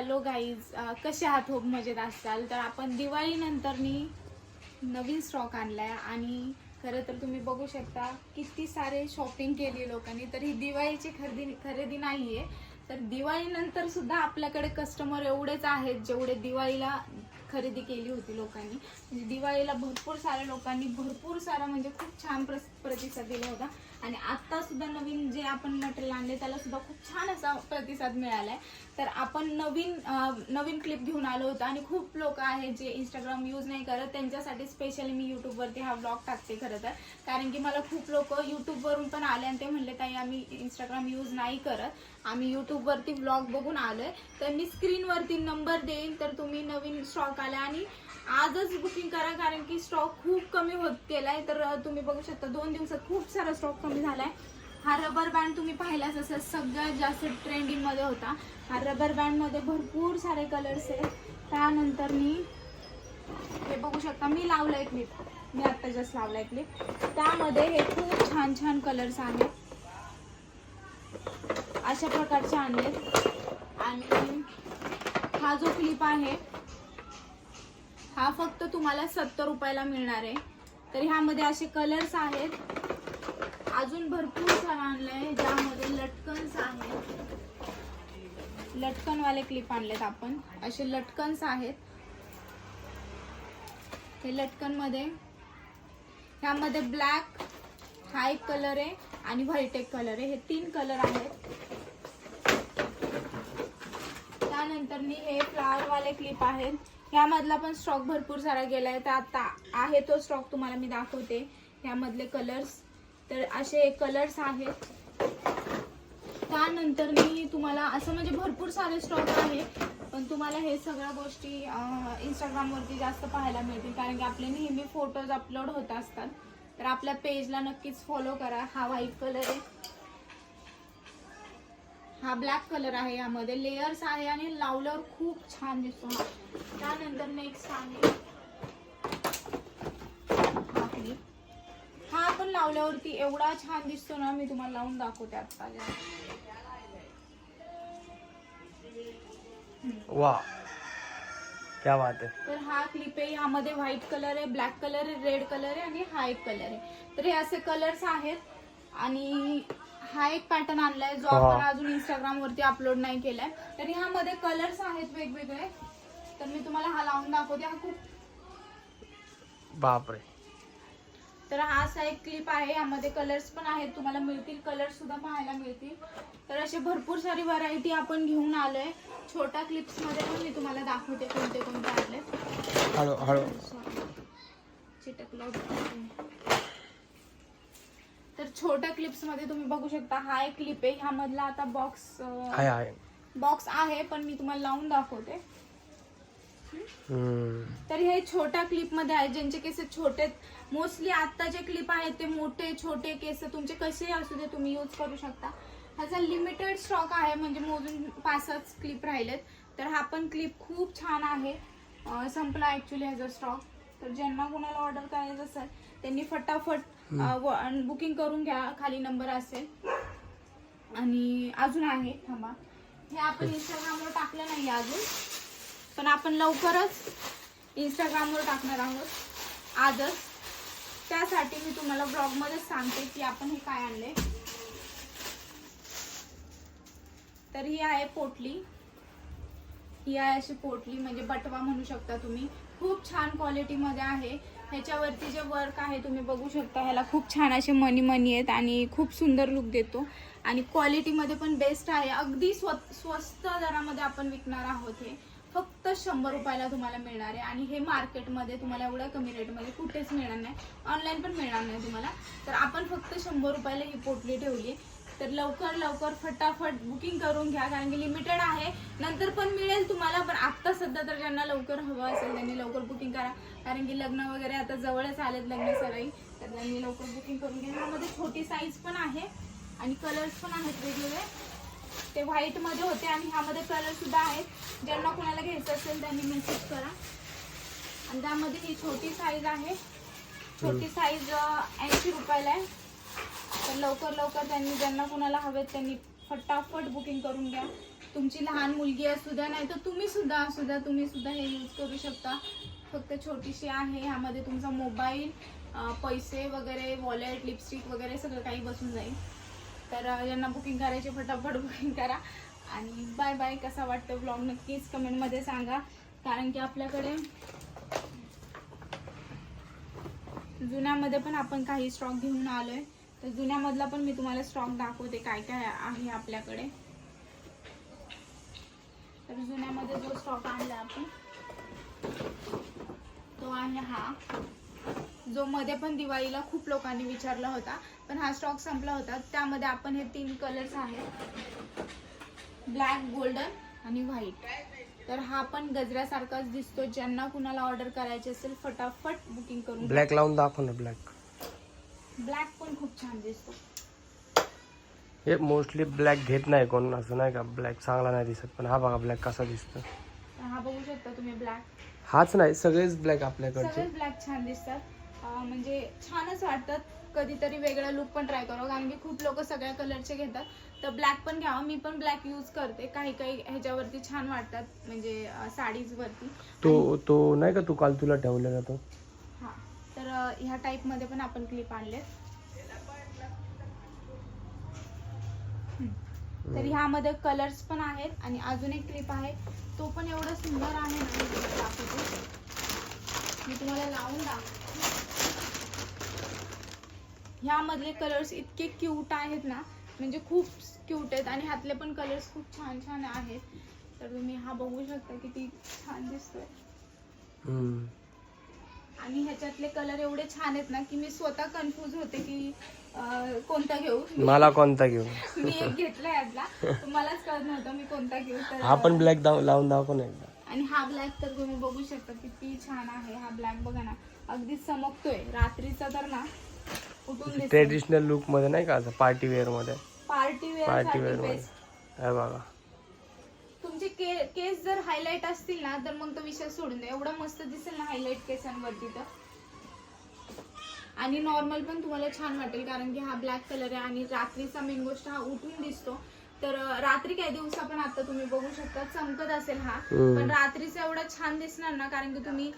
Hello guys कसे आहात? Hope मजेत असाल. तर आपण दिवाळीनंतरनी नवीन स्टॉक आणला आहे आणि खरं तर तुम्ही बघू शकता किती सारे शॉपिंग केली लोकांनी. तर ही दिवाळीची खरेदी खरेदी नाही आहे तर दिवाळीनंतर सुद्धा आपल्याकडे कस्टमर एवढेच आहेत जेवढे दिवाळीला खरेदी केली होती लोकांनी. म्हणजे दिवाळीला भरपूर साऱ्या लोकांनी भरपूर सारा म्हणजे खूप छान प्रस प्रतिसाद दिला होता. आणि आता सुद्धा नवीन जे आपण मटेरियल आणले त्याला सुद्धा खूप छान असा प्रतिसाद मिळालाय. तर आपण नवीन नवीन क्लिप घेऊन आलो होतो आणि खूप लोक आहेत जे इंस्टाग्राम यूज नाही करत त्यांच्यासाठी स्पेशली मी युट्यूबवरती हा ब्लॉग टाकते खरं तर. कारण की मला खूप लोक युट्यूबवरून पण आले आणि ते म्हणले ताई आम्ही इंस्टाग्राम यूज नाही करत. आम्ही युट्यूबवरती ब्लॉग बघून आलोय. तर मी स्क्रीनवरती नंबर देईन तर तुम्ही नवीन स्टॉक आला आणि आजच बुकिंग करा कारण की स्टॉक खूप कमी होत गेलाय. तर तुम्ही बघू शकता दोन दिवसात खूप सारा स्टॉक कमी झालाय. हा रबर बँड तुम्ही पाहिलाच असेल सगळ्यात जास्त ट्रेंडिंगमध्ये होता. हा रबर बँडमध्ये भरपूर सारे कलर्स आहेत. त्यानंतर मी हे बघू शकता मी लावलंय क्लिप मी आता जस्ट लावलाय क्लिप त्यामध्ये हे खूप छान छान कलर्स आहेत. अशा प्रकारचे आणलेत आणि हा जो क्लिप आहे हा फक्त तुम्हाला सत्तर रुपयाला मिळणार आहे. तर ह्यामध्ये असे कलर्स आहेत. अजून भरपूर सारं आणलंय ज्यामध्ये लटकन्स आहेत. लटकनवाले क्लिप आणलेत आपण. असे लटकन्स आहेत. हे लटकनमध्ये ह्यामध्ये ब्लॅक हा एक कलर आहे आणि व्हाईट एक कलर आहे. हे तीन कलर आहेत. त्यानंतर मी हे फ्लावरवाले क्लिप आहेत. ह्यामधला पण स्टॉक भरपूर सारा गेलाय. तर आता आहे तो स्टॉक तुम्हाला मी दाखवते. ह्यामधले कलर्स तर असे कलर्स आहेत. त्यानंतर मी तुम्हाला असं म्हणजे भरपूर सारे स्टॉक आहे पण तुम्हाला हे सगळ्या गोष्टी इंस्टाग्रामवरती जास्त पाहायला मिळतील. कारण की आपले नेहमी फोटोज अपलोड होत असतात. तर आपल्या पेजला नक्कीच फॉलो करा. हा व्हाईट कलर आहे. हा ब्लॅक कलर आहे यामध्ये. लेयर्स आहे आणि लावल्यावर खूप छान दिसतो त्यानंतर नेक्स्ट आहे. आपण लावल्यावरती एवढा छान दिसतो ना मी तुम्हाला लावून दाखवते आता. वाह. क्या बात है. तर हा क्लिप आहे यामध्ये व्हाईट कलर आहे ब्लॅक कलर आहे रेड कलर आहे आणि हा एक कलर आहे. तर हे असे कलर्स आहेत आणि हा एक पॅटर्न आणलाय जो वा. आपण अजून इंस्टाग्राम वरती अपलोड नाही केलाय. तर ह्यामध्ये कलर्स आहेत वेगवेगळे. तर मी तुम्हाला हा लावून दाखवते. हा खूप बापरे. तर हा असा एक क्लिप आहे. यामध्ये कलर्स पण आहेत. तुम्हाला मिळतील. कलर सुद्धा पाहायला मिळतील. तर असे भरपूर सारी व्हरायटी आपण घेऊन आलोय. छोट्या क्लिप्समध्ये पण मी तुम्हाला दाखवते कोणते कोणते चिटकलं. होतं. तर छोट्या क्लिप्समध्ये तुम्ही बघू शकता. हा एक क्लिप आहे. ह्यामधला आता बॉक्स बॉक्स आहे पण मी तुम्हाला लावून दाखवते. तर हे छोट्या क्लिपमध्ये आहे ज्यांचे केस छोटे मोस्टली आता जे क्लिप आहेत ते मोठे छोटे केस तुमचे कसे असू दे तुम्ही यूज करू शकता. ह्याचा लिमिटेड स्टॉक आहे म्हणजे मोजून पाचच क्लिप राहिलेत. तर हा पण क्लिप खूप छान आहे. संपला ऍक्च्युली ह्याचा स्टॉक तर ज्यांना कोणाला ऑर्डर करायचं असेल त्यांनी फटाफट बुकिंग करून घ्या. खाली नंबर असेल. आणि अजून आहे थांबा. हे आपण इंस्टाग्रामवर टाकलं नाही अजून. पण आपण लवकरच इंस्टाग्रामवर टाकणार आहोत. आजच. त्यासाठी मी तुम्हाला ब्लॉगमध्येच सांगते की आपण हे काय आणले तर ही आहे पोटली. ही आहे अशी पोटली म्हणजे बटवा म्हणू शकता तुम्ही. खूप छान क्वालिटीमध्ये आहे. ह्याच्यावरती जे वर्क आहे तुम्ही बघू शकता ह्याला खूप छान असे मनी मनी आहेत आणि खूप सुंदर लुक देतो. आणि क्वालिटीमध्ये पण बेस्ट आहे. अगदी स्व स्वस्त दरामध्ये आपण विकणार आहोत हे. फक्त शंभर रुपयाला तुम्हाला मिळणार आहे. आणि हे मार्केटमध्ये तुम्हाला एवढ्या कमी रेटमध्ये कुठेच मिळणार नाही. ऑनलाईन पण मिळणार नाही तुम्हाला. तर आपण फक्त शंभर रुपयाला ही पोटली ठेवली तर लवकर लवकर फटाफट बुकिंग करून घ्या. कारण की लिमिटेड आहे. नंतर पण मिळेल तुम्हाला पण आत्ता सध्या तर ज्यांना लवकर हवं असेल त्यांनी लवकर बुकिंग करा. कारण की लग्न वगैरे आता जवळच आलेत लग्न सराई तर त्यांनी लवकर बुकिंग करून घ्या. यामध्ये छोटी साईज पण आहे. आणि कलर्स पण आहेत वेगवेगळे. ते व्हाईटमध्ये होते आणि ह्यामध्ये कलर सुद्धा आहेत. ज्यांना कोणाला घ्यायचं असेल त्यांनी मेसेज करा. आणि त्यामध्ये ही छोटी साईज आहे. छोटी साईज ऐंशी रुपयाला आहे. तर लवकर लवकर त्यांनी ज्यांना कोणाला हवेत त्यांनी फटाफट बुकिंग करून घ्या. तुमची लहान मुलगी असू द्या नाही तर तुम्ही सुद्धा असू द्या. तुम्ही सुद्धा हे यूज करू शकता. फक्त छोटीशी आहे. ह्यामध्ये तुमचा मोबाईल पैसे वगैरे वॉलेट लिपस्टिक वगैरे सगळं काही बसून जाईल. तर यांना बुकिंग करायचे फटाफट बुकिंग करा. आणि बाय बाय कसा वाटतं ब्लॉग नक्कीच कमेंटमध्ये सांगा. कारण की आपल्याकडे जुन्यामध्ये पण आपण काही स्टॉक घेऊन आलो आहे तर जुन्यामधला पण मी तुम्हाला स्टॉक दाखवते काय काय आहे आपल्याकडे. तर जुन्यामध्ये जो स्टॉक आणला आपण तो आहे हा. जो मध्ये पण दिवाळीला खूप लोकांनी विचारला होता पण हा स्टॉक संपला होता. त्यामध्ये आपण हे तीन कलर्स आहेत. ब्लॅक गोल्डन आणि व्हाईट तर हा पण गजऱ्यासारखाच दिसतो. ज्यांना कुणाला ऑर्डर करायची असेल फटाफट बुकिंग करून ब्लॅक लावून दाखव ना ब्लॅक ब्लॅक पण खूप छान दिसतो. हे मोस्टली ब्लॅक घेत नाही कोण असं नाही का? ब्लॅक चांगला नाही दिसत पण हा बघा ब्लॅक कसा दिसतो. हा बघू शकता तुम्ही ब्लॅक हाच नाही सगळेच ब्लॅक आपल्याकडचे. सगळेच ब्लॅक छान दिसतात. म्हणजे छानच वाटतात कधीतरी वेगळा लुक पण ट्राय करावं. कारण की खूप लोक सगळ्या कलरचे घेतात. तर ब्लॅक पण घ्यावं. मी पण ब्लॅक यूज करते. काही काही ह्याच्यावरती छान वाटतात. म्हणजे साडीज वरती तो तो नाही का तू काल तुला ठेवलेला तो? हा. तर ह्या टाईपमध्ये पण आपण क्लिप आणले तर ह्यामध्ये कलर्स पण आहेत आणि अजून एक क्लिप आहे. तो पण एवढा सुंदर आहे ना. मी तुम्हाला दाखवते. मी तुम्हाला लावून दाखवते. ह्यामधले कलर्स इतके क्यूट आहेत ना म्हणजे खूप क्यूट आहेत आणि ह्यातले पण कलर्स खूप छान छान आहेत. तर तुम्ही हा बघू शकता किती छान दिसतोय. आणि ह्याच्यातले कलर एवढे छान आहेत ना की मी स्वतः कन्फ्यूज होते की कोणता घेऊ? मला कोणता घेऊ? मी एक घेतला यातला मलाच कळत नव्हतं मी कोणता घेऊ तर हा पण ब्लॅक लावून दाखव ना एकदा. आणि हा ब्लॅक तर तुम्ही बघू शकता किती छान आहे हा ब्लॅक बघा ना अगदी चमकतोय. रात्रीचा तर ना ट्रेडिशनल लुकमध्ये नाही का असं पार्टी वेअरमध्ये? पार्टी वेअर पार्टी साठी वेअरमध्ये. हे बघा. तुमचे के केस जर हायलाइट असतील ना तर मग तो विषय सोडून द्या. एवढं मस्त दिसेल ना हायलाइट केसांवरती तर आणि नॉर्मल पण तुम्हाला छान वाटेल कारण की हा ब्लॅक कलर आहे आणि रात्रीचा मेन गोष्ट हा उठून दिसतो. तर रात्री काय दिवसा पण आता तुम्ही बघू शकता चमकत असेल हा. पण रात्रीचा एवढा छान दिसणार ना कारण की तुम्ही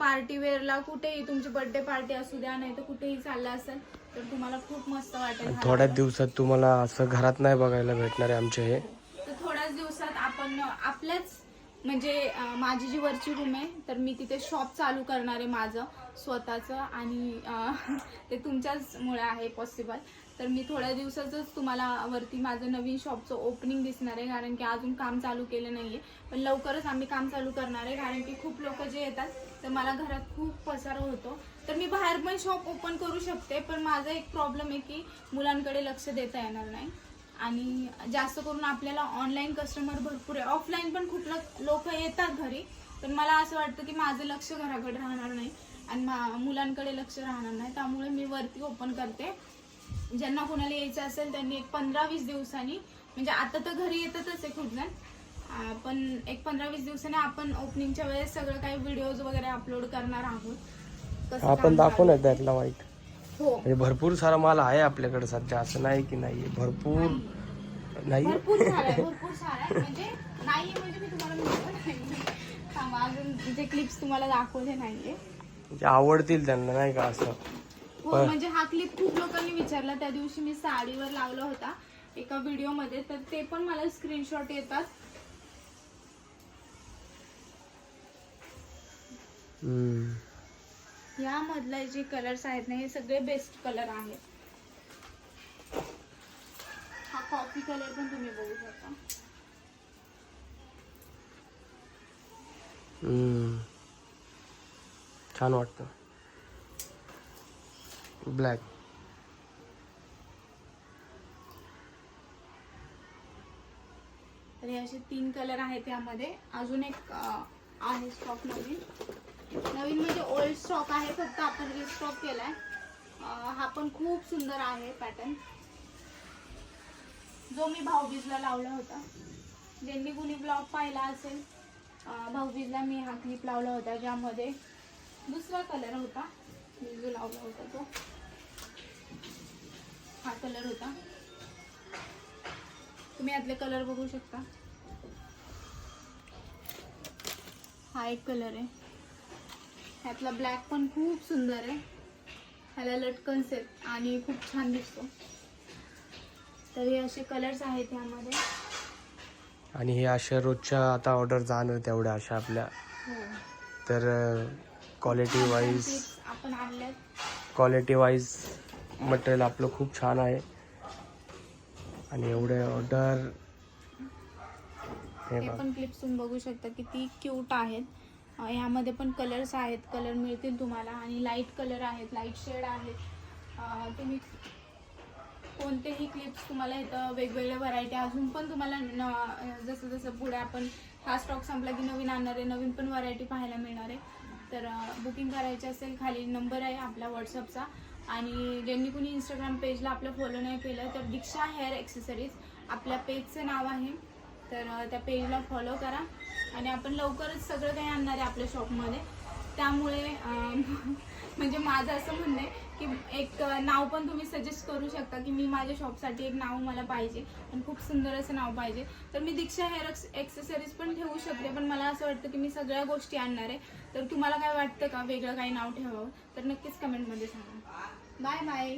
पार्टी वेअरला कुठेही तुमची बर्थडे पार्टी असू द्या नाही तर कुठेही चालला असेल तर तुम्हाला खूप मस्त वाटेल थोड्याच. दिवसात तुम्हाला असं घरात नाही बघायला भेटणार आहे आमचे हे तर थोड्याच दिवसात आपण आपल्याच म्हणजे माझी जी वरची रूम आहे तर मी तिथे शॉप चालू करणार आहे माझं स्वतःचं आणि ते तुमच्याचमुळे आहे पॉसिबल तर मी थोड्या दिवसातच तुम्हाला वरती माझं नवीन शॉपचं ओपनिंग दिसणार आहे कारण की अजून काम चालू केलं नाही आहे पण लवकरच आम्ही काम चालू करणार आहे कारण की खूप लोक जे येतात तर मला घरात खूप पसारा होतो. तर मी बाहेर पण शॉप ओपन करू शकते पण माझा एक प्रॉब्लेम आहे की मुलांकडे लक्ष देता येणार नाही. आणि जास्त करून आपल्याला ऑनलाईन कस्टमर भरपूर आहे. ऑफलाईन पण खूप लोक येतात घरी पण मला असं वाटतं की माझं लक्ष घराकडे राहणार नाही. आणि मा- मुलांकडे लक्ष राहणार नाही. त्यामुळे मी वरती ओपन करते. ज्यांना कोणाला यायचं असेल त्यांनी एक पंधरा वीस दिवसांनी म्हणजे आता तर घरी येतातच आहे खूप जण पण एक पंधरा वीस दिवसांनी आपण ओपनिंगच्या वेळेस सगळं काही व्हिडिओज वगैरे अपलोड करणार आहोत. आपण काम दाखव चालू ना आहे. त्यातला वाईट. हो. म्हणजे भरपूर सारा माल आहे आपल्याकडे सध्या असं नाही की नाहीये. भरपूर नाही. भरपूर भरपूर सारा म्हणजे नाही म्हणजे मी तुम्हाला नाही. अजून जे क्लिप्स तुम्हाला दाखवले नाहीये. म्हणजे आवडतील त्यांना नाही का असं. हो पण- म्हणजे हा क्लिप खूप लोकांनी विचारला. त्या दिवशी मी साडीवर लावला होता एका व्हिडिओमध्ये तर ते पण मला स्क्रीनशॉट येतात. हम्म. यामधले जे कलर्स आहेत ना हे सगळे बेस्ट कलर आहेत. हा कॉफी कलर पण तुम्ही बघू शकता. हम्म. छान वाटतं. ब्लॅक तर हे असे तीन कलर आहेत यामध्ये. अजून एक आहे स्टॉक नवीन. नवीन म्हणजे ओल्ड स्टॉक आहे फक्त आपण रिस्टॉक केलाय. आहे हा पण खूप सुंदर आहे पॅटर्न जो मी भाऊबीजला लावला होता. ज्यांनी कुणी ब्लॉग पाहिला असेल भाऊबीजला मी हा क्लिप लावला होता ज्यामध्ये दुसरा कलर होता. मी जो लावला होता तो. हा कलर होता. तुम्ही यातले कलर बघू शकता. हा एक कलर आहे. ह्यातला ब्लॅक पण खूप सुंदर आहे. ह्याला लटकन्स आहेत आणि खूप छान दिसतो. तर हे असे कलर्स आहेत ह्यामध्ये. आणि हे अशा रोजच्या आता ऑर्डर जाणार तेवढ्या अशा आपल्या. हो. तर quality wise quality wise material आपलं खूप छान आहे. आणि एवढे ऑर्डर हे बघ. पण क्लिप्स तुम्ही बघू शकता किती क्यूट आहेत. अं, यामध्ये पण कलर्स आहेत. कलर मिळतील तुम्हाला. आणि लाइट कलर आहेत लाइट शेड आहेत. अं, तुम्ही कोणतेही क्लिप्स तुम्हाला इथं वेगवेगळ्या व्हरायटी अजून पण तुम्हाला न- जसं जसं पुढे आपण हा स्टॉक संपला की नवीन आणणार आहे नवीन पण व्हरायटी पाहायला मिळणार आहे. तर बुकिंग करायची असेल खाली नंबर आहे आपला व्हॉट्सअपचा आणि ज्यांनी कुणी इंस्टाग्राम पेजला आपलं फॉलो नाही केलं तर दीक्षा हेअर एक्सेसरीज आपल्या पेजचं नाव आहे. तर त्या पेजला फॉलो करा. आणि आपण लवकरच सगळं काही आणणार आहे आपल्या शॉपमध्ये त्यामुळे म्हणजे माझं असं म्हणणं आहे की एक नाव पण तुम्ही सजेस्ट करू शकता की मी माझ्या शॉपसाठी एक नाव मला पाहिजे आणि खूप सुंदर असं नाव पाहिजे. तर मी दीक्षा हेअर एक्सेसरीज पण ठेवू शकते पण मला असं वाटतं की मी सगळ्या गोष्टी आणणार आहे. तर तुम्हाला काय वाटतं का वेगळं काही नाव ठेवावं? तर नक्कीच कमेंटमध्ये सांगा. Bye bye